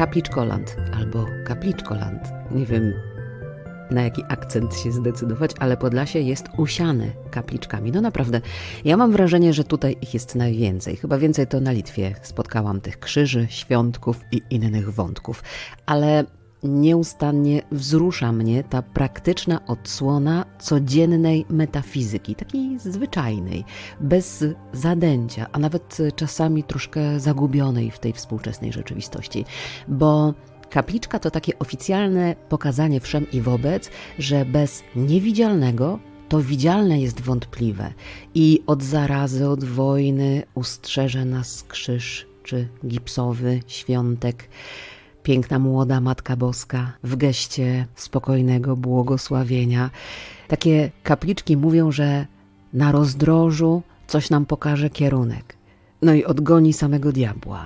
Kapliczkoland albo Kapliczkoland. Nie wiem, na jaki akcent się zdecydować, ale Podlasie jest usiane kapliczkami. No naprawdę, ja mam wrażenie, że tutaj ich jest najwięcej. Chyba więcej to na Litwie spotkałam tych krzyży, świątków i innych wątków. Ale nieustannie wzrusza mnie ta praktyczna odsłona codziennej metafizyki, takiej zwyczajnej, bez zadęcia, a nawet czasami troszkę zagubionej w tej współczesnej rzeczywistości. Bo Kapliczka to takie oficjalne pokazanie wszem i wobec, że bez niewidzialnego to widzialne jest wątpliwe i od zarazy, od wojny ustrzeże nas krzyż czy gipsowy świątek. Piękna młoda Matka Boska w geście spokojnego błogosławienia. Takie kapliczki mówią, że na rozdrożu coś nam pokaże kierunek. No i odgoni samego diabła.